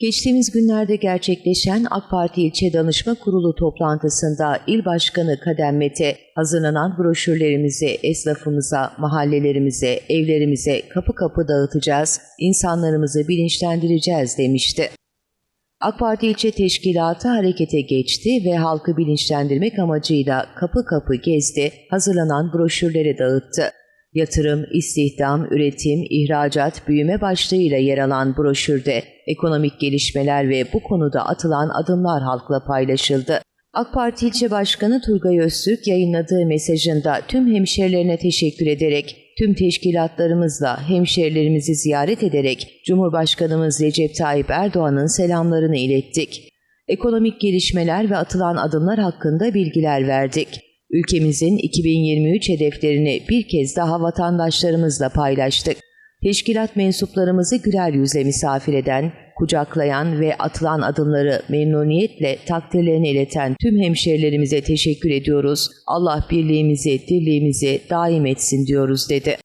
Geçtiğimiz günlerde gerçekleşen AK Parti İlçe Danışma Kurulu toplantısında İl Başkanı Kadem Mete hazırlanan broşürlerimizi esnafımıza, mahallelerimize, evlerimize kapı kapı dağıtacağız, insanlarımızı bilinçlendireceğiz demişti. AK Parti ilçe teşkilatı harekete geçti ve halkı bilinçlendirmek amacıyla kapı kapı gezdi, hazırlanan broşürleri dağıttı. Yatırım, istihdam, üretim, ihracat, büyüme başlığıyla yer alan broşürde ekonomik gelişmeler ve bu konuda atılan adımlar halkla paylaşıldı. AK Parti ilçe başkanı Turgay Öztürk yayınladığı mesajında tüm hemşerilerine teşekkür ederek, tüm teşkilatlarımızla hemşerilerimizi ziyaret ederek Cumhurbaşkanımız Recep Tayyip Erdoğan'ın selamlarını ilettik. Ekonomik gelişmeler ve atılan adımlar hakkında bilgiler verdik. Ülkemizin 2023 hedeflerini bir kez daha vatandaşlarımızla paylaştık. Teşkilat mensuplarımızı güler yüzle misafir eden, kucaklayan ve atılan adımları memnuniyetle takdirlerini ileten tüm hemşerilerimize teşekkür ediyoruz. Allah birliğimizi, dirliğimizi daim etsin diyoruz dedi.